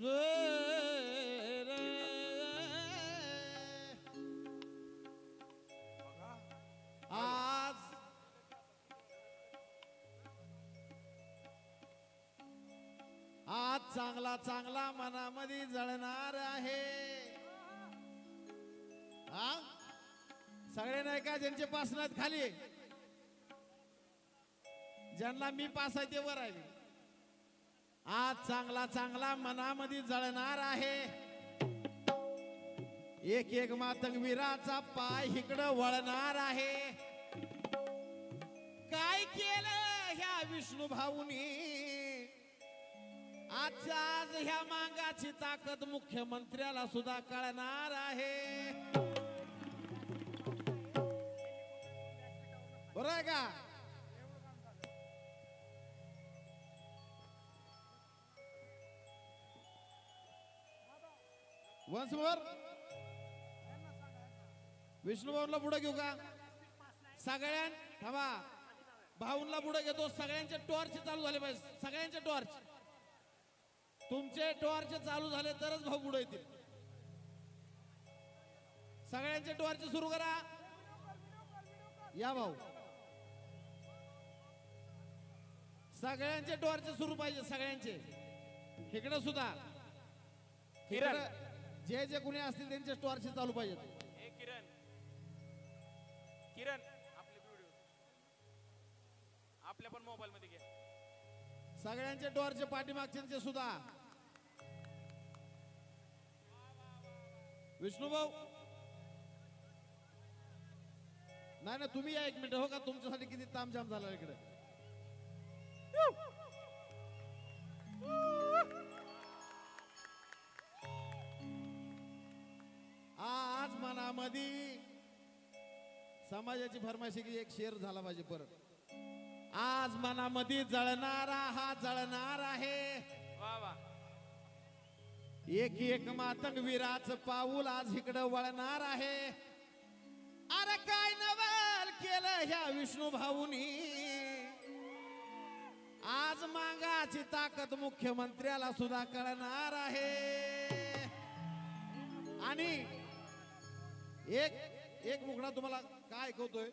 आज आज चांगला चांगला मनामध्ये जळणार आहे. हा? सगळे नाही का ज्यांचे पासनात खाली? ज्यांना मी पासायचे वर आहे. आज चांगला चांगला मनामध्ये जळणार आहे. एक एक मातंगवीराचा पाय इकडं वळणार आहे. काय केलं ह्या विष्णू भाऊनी? आजच्या आज ह्या मांगाची ताकद मुख्यमंत्र्याला सुद्धा कळणार आहे. बरोबर आहे का? Once more. विष्णू भाऊला पुढे घेऊ का? सगळ्यां थांबा. भाऊंला पुढे घेतो. सगळ्यांचे टॉर्च चालू झाले पाहिजे. सगळ्यांचे टॉर्च. तुमचे टॉर्च चालू झाले तरच भाऊ पुढे येतील. सगळ्यांचे टॉर्च सुरू करा. या भाऊ. सगळ्यांचे टॉर्च सुरू पाहिजे सगळ्यांचे. इकडे सुद्धा. जे जे कुणी असतील त्यांचे टॉर्च चालू पाहिजेत. हे किरण. किरण आपले व्हिडिओ आपल्या पण मोबाईल मध्ये घ्या. सगळ्यांचे टॉर्च पाठीमागच्यांचे सुद्धा. विष्णू भाऊ. नाही ना तुम्ही या एक मिनिट. हो का? तुमच्यासाठी किती तामझाम झाला इकडे? समाजाची फरमाशी की एक शेर झाला पाहिजे परत. आज मनामध्ये जळणारा हा जळणार आहे. वा वा. एक एक मातंग वीराच पाऊल आज इकडं वळणार आहे. अरे काय नवल केलं ह्या विष्णू भाऊनी? आज मांगाची ताकद मुख्यमंत्र्याला सुद्धा कळणार आहे. आणि एक एक मुकडा तुम्हाला काय ऐकवतोय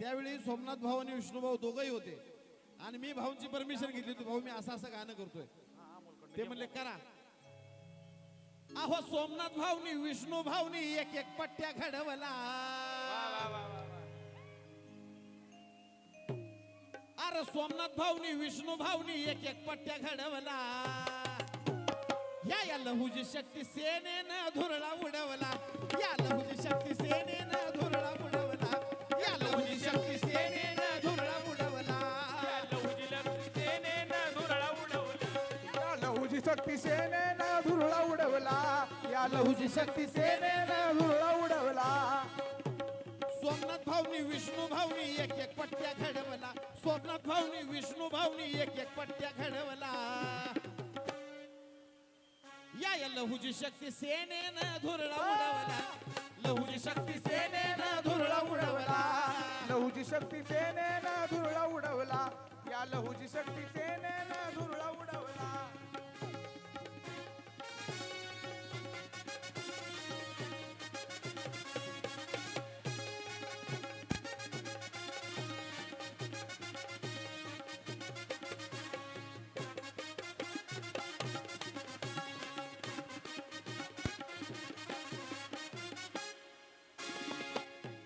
त्यावेळी सोमनाथ भाऊ आणि विष्णूभाऊ दोघही होते. आणि मी भाऊंची परमिशन घेतली होती. भाऊ मी असं असं गाणं करतोय. ते म्हणले करा. अहो सोमनाथ भाऊनी विष्णू भाऊनी एक एक पट्ट्या घडवला. अरे सोमनाथ भाऊनी विष्णू भाऊनी एक एक पट्ट्या घडवला. या या लहुजी शक्ती सेनेनं धुरळा उडवला. या लहुजी शक्ती सेनेनं शक्ती सेनेनं धुरळा उडवला. या लहुजी शक्ती सेनेनं धुरळा उडवला. सोमनाथ भाऊनी विष्णू भाऊनी एक एक पट्ट्या घडवला. सोमनाथ भाऊनी विष्णू भाऊनी एक एक पट्ट्या घडवला. या या लहुजी शक्ती सेनेनं धुरळा उडवला. लहुजी शक्ती सेनेनं धुरळा उडवला. लहुजी शक्ती सेनेनं धुरळा उडवला. या लहुजी शक्ती सेनेनं धुरळा उडवला.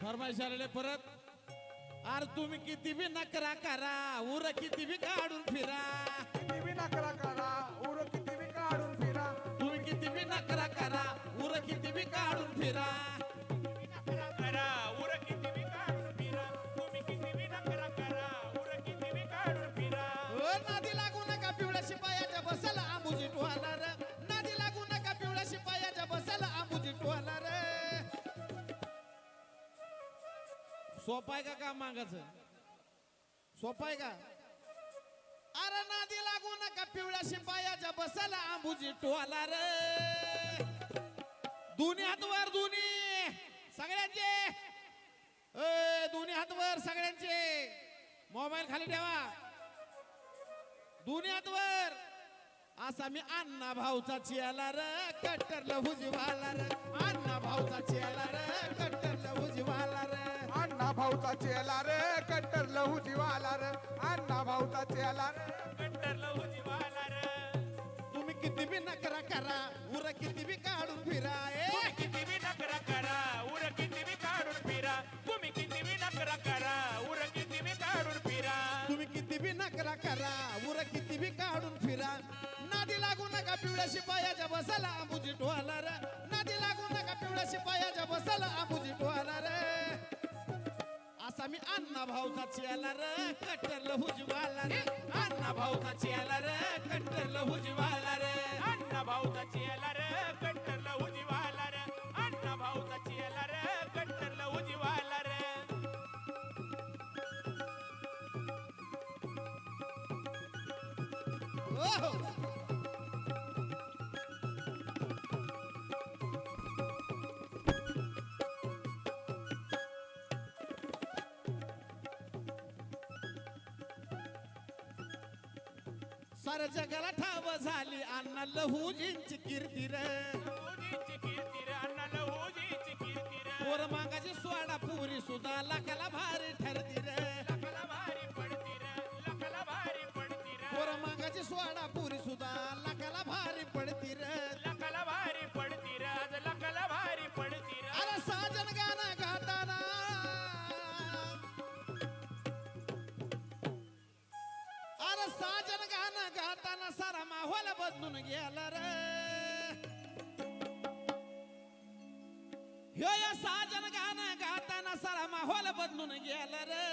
फरमाईश आलेले परत. अरे तुम्ही किती बी नकरा करा उर किती बी काढून फिरा. सोपाय का काम मागायचं? सोपाय का? अरे नादी लागू नका पिवळ्या शिपायाच्या बसाला आंबुजी टोला रे. दोन्ही हातवर दोन्ही. सगळ्यांचे. ए, दोन्ही हातवर सगळ्यांचे. मोबाईल खाली ठेवा. दोन्ही हातवर असा मी अण्णा भाऊचा चियाला र. कट्टर लहुजीवाला र. अण्णा भाऊचा चियाला र. भाऊचा चेला रे कट्टर लहू जीवाला रे. अण्णा भाऊचा चेला रे. कट्टर लहू जीवाला रे. तुम्ही किती बी नकरा करा उर किती बी काढून फिरा ए. तुम्ही किती बी नकरा करा उर किती बी काढून फिरा. तुम्ही किती बी नकरा करा उर किती बी काढून फिरा. तुम्ही किती बी नकरा करा उर किती बी काढून फिरा. नादी लागू नका पिवळ्या शिपायाच्या बसाला आंबुजी टोहाला रे. नादी लागू नका पिवळ्या शिपायाच्या बसाला आंबुजी टोहाला रे. असा मी अण्णा भाऊचा चेला र कटरल हुजवाला रे. अण्णा भाऊचा चेला र कटरल हुजवाला रे. अण्णा भाऊचा चेला र कटरल हुजवाला रे. अण्णा भाऊचा चेला र कटरल हुजवाला रे. ओ हो. साऱ्या जगाला ठाव झाली. अण्णा लहुजींची कीर्ती रे लहूजीची कीर्ती रे अण्णा लहूजीची कीर्ती रे पोर मागाची सोडा पुरी सुद्धा लाखाला भारी ठरती रे लकाला भारी पडती रे लकाला भारी पडती रे पोर मागाची सोडा पुरी सुद्धा लाखाला भारी पडती रे लकाला भारी पडती रे आज लकाला भारी पडती रे अरे साजन गाणं गाताना भजन गाणं गाताना सारा माहोल बदलून गेला रे. ह्यो या साजन गाणं गाताना सारा माहोल बदलून गेला रे.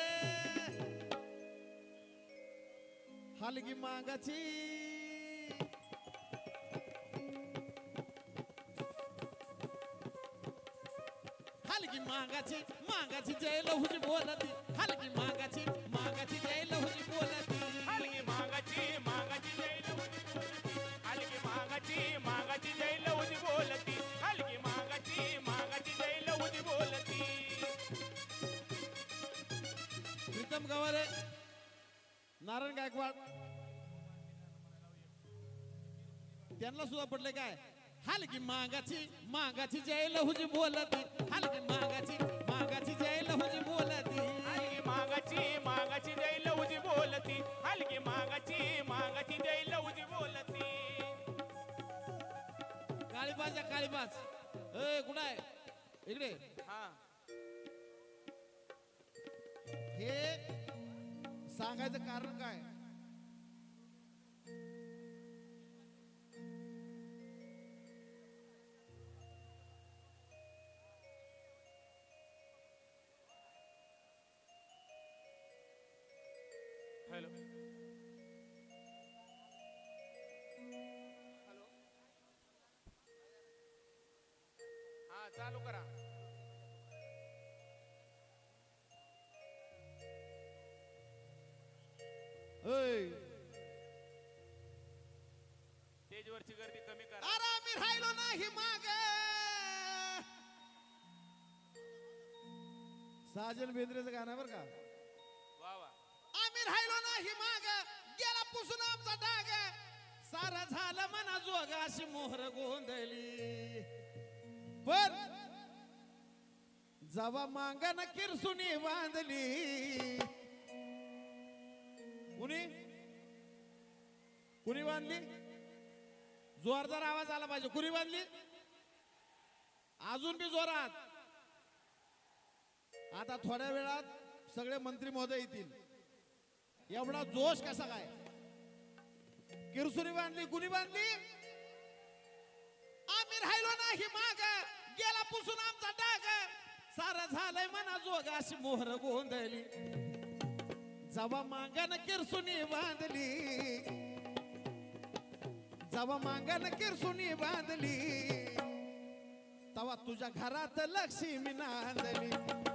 हलगी मागाची हलगी मागाची मागाची जय लहुजी बोलती हलगी मागाची मागाची जय लहुजी बोलती हलगी मागाची मागाची जय बोलती हलगी मागाची मागाची जय लवजी बोलती हलगी मागाची मागाची जय लवजी बोलती प्रीतम गवारे नारायण गायकवाड त्यांना सुद्धा पडले काय हलगी मागाची मागाची जय लहुजी बोलती. हलगी मागाची मागाची जय लहुजी बोलती. हलगी मागाची मागाची जय लवजी बोलती. हलगी मागाची मागाची जय लवजी बोलती. काळीबाज काळीबाज. ए कुठं आहे इकडे. हा. हे सांगायचं कारण काय? साजन बेंद्रेचं गाणं आहे बरं का? आम्ही राहिलो नाही माग. गेला पुसून आमचा डाग. सारा झालं मना जोग अशी मोहर गोंधळी पण जवा मांगन किरसुनी बांधली. कुणी? कुणी बांधली? जोरदार आवाज आला पाहिजे. कुणी बांधली? अजून बी जोरात. आता थोड्या वेळात सगळे मंत्री महोदय येतील. एवढा जोश कसा काय? किरसुरी बांधली कुणी बांधली? आम्ही राहिलो नाही माग. गेला पुसून आमचा डाग. सारं झालंय मना जोग अशी मोहर गोंधळली. जवा मांगन किरसुनी बांधली. जवा मांगन किरसुनी बांधली. तवा तुझ्या घरात लक्ष्मी नांदली.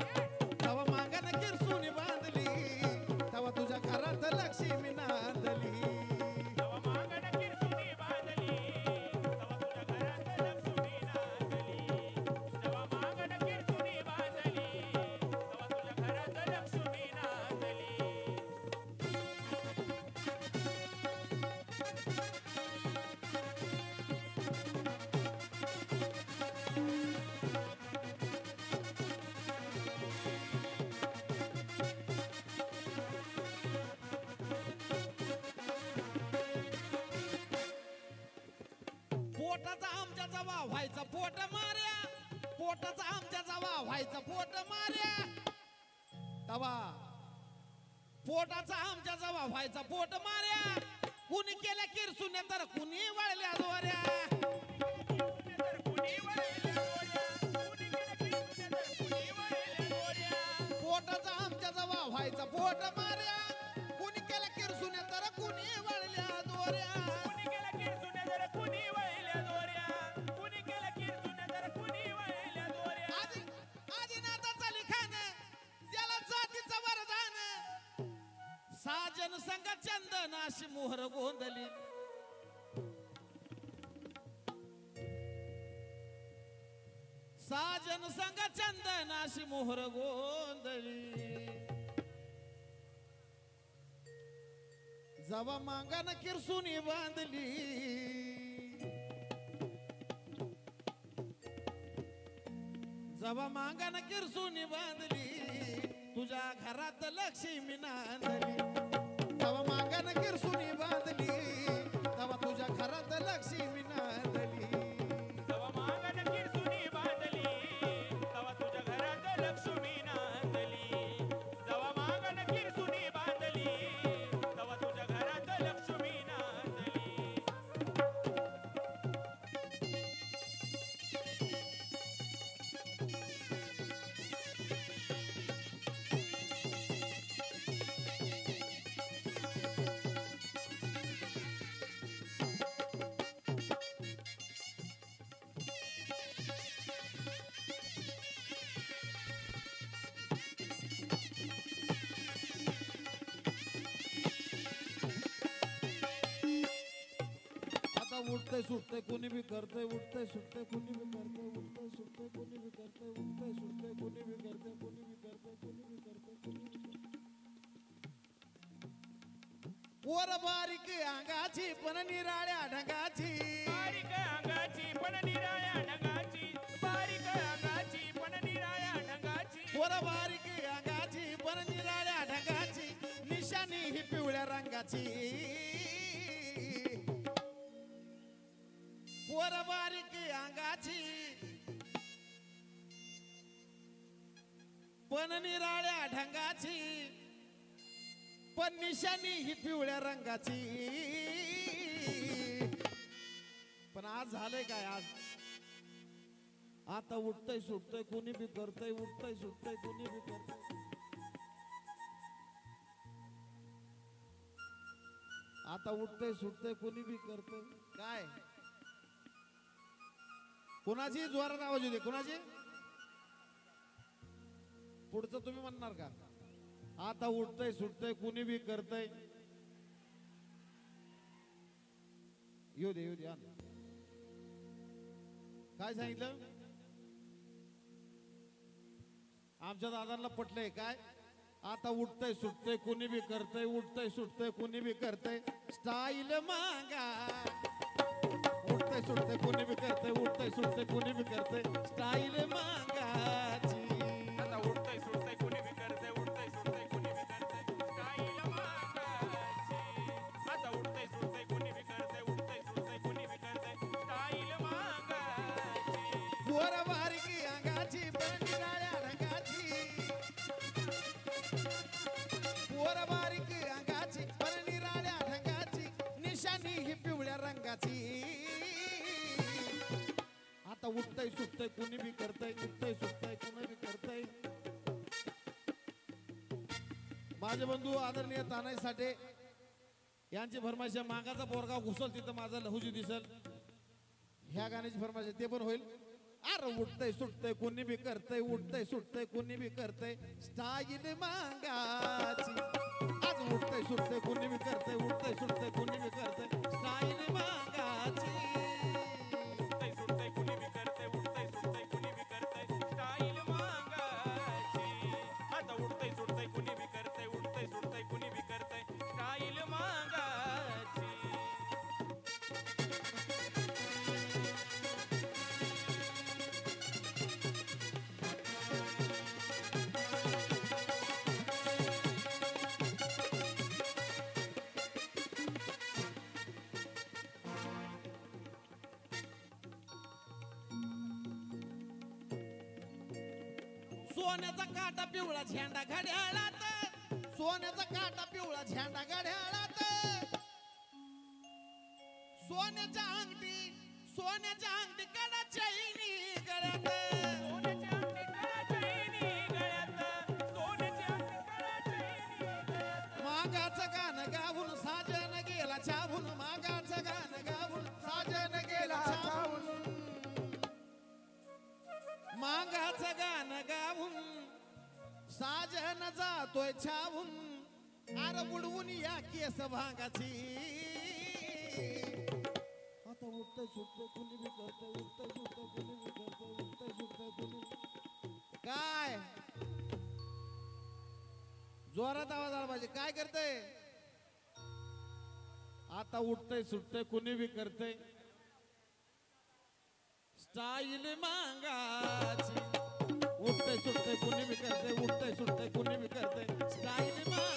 आमच्याचा वा व्हायचा पोट मार्या. पोटाचा आमच्याचा वा व्हायचा पोट मार्या. तवा. पोटाचा आमच्याचा वा व्हायचा पोट मार्या. कुणी केल्या किरसुने तर कुणी वळल्या दोऱ्या. केलं किरसुने तर वळल्या दोऱ्या पोटाचा आमच्या वा व्हायचा पोट मार्या. कुणी केल्या किरसुने तर कुणी वळल्या दोऱ्या. चंदनाशी मोहर गोंधली साजन संग चंदनाशी मोहर गोंधली जवा मांगन किरसुनी बांधली. जवा मांगन किरसुनी बांधली. तुझ्या घरात लक्ष्मी नांदली. जवा मांगान किरसुनी उठतंय सुटतंय कोणी बी करतंय उठतंय सुटतंय कोणी बी करतंय उठतंय सुटतंय कोणी बी करतंय उठतंय सुटतंय कोणी बी करतंय कोणी बी करतंय कोणी बी करतंय कोणी पोर बारीक अंगाची पण निराळ्या ढगाची. बारीक अंगाची पण निराळ्या ढगाची. बारीक अंगाची पण निराळ्या ढगाची. पोर बारीक अंगाची पण निराळ्या ढगाची. निशाणी ही पिवळ्या रंगाची. पोर बारीक अंगाची. पण निराळ्या ढंगाची पण निशाणी ही पिवळ्या रंगाची. पण आज झालंय काय आज? आता उठतय सुटतय कोणी बी करतय उठतय सुटतय कोणी बी करतय. आता उठतय सुटतय कोणी बी करतय. काय? कुणाची जोरात आवाज येते कोणाची? पुढचं तुम्ही म्हणणार का? आता उठतय सुटतय कुणी बी करतय. येऊ दे येऊ दे काय सांगितलं? आमच्या दादांना पटलंय काय? आता उठतय सुटतय कुणी बी करतय उठतय सुटतय कुणी बी करतय. स्टाईल मागा. उठतय सुटतय कुणी बी करतय उठतय सुटतय कुणी बी करतय स्टाईल मागाची. आता उठतंय सुटतंय कुणी बी करतंय उठतंय सुटतंय कुणी बी करतंय स्टाईल मागाची. आता उठतंय सुटतंय कुणी बी करतंय उठतंय सुटतंय कुणी बी करतंय स्टाईल मागाची. करताय उठतय सुटतय कुणी बी करताय उठतय सुटतय कुणी बी करताय. माझे बंधू आदरणीय तानाई साठे यांची भरमाशा मागाचा पोरगा घुसल तिथं माझा लहुजी दिसल. ह्या गाण्याची फरमाश ते पण होईल. अरे उठतय सुटतय कोणी बी करतय उठतय सुटतय कोणी बी करतय. स्टाईल मागाची. आज उठतय सुटतय कोणी बी करतय उठतय सुटतय कोणी बी करतय. स्टाईल मागा सोन्याचा काटा पिवळा झेंडा घड्याळात. सोन्याचा काटा पिवळा झेंडा घड्याळात. सोन्याच्या अंगठी सोन्याच्या अंगठी कडा चैनी गळ्यात. सोन्याची अंगठी जातोय छावून. अरे बुडवून या केस भागाची. आता उठतंय सुटतंय कुणी बी करतंय उठतंय सुटतंय कुणी बी करतंय उठतंय सुटतंय कुणी काय? जोरात आवाज आला पाहिजे. काय करतंय? आता उठतंय सुटतंय कुणी बी करतंय. स्टाईल मागाची. उठतंय सुटतंय कुणी बी करतंय उठतंय सुटतंय कुणी बी करतंय. स्टाईल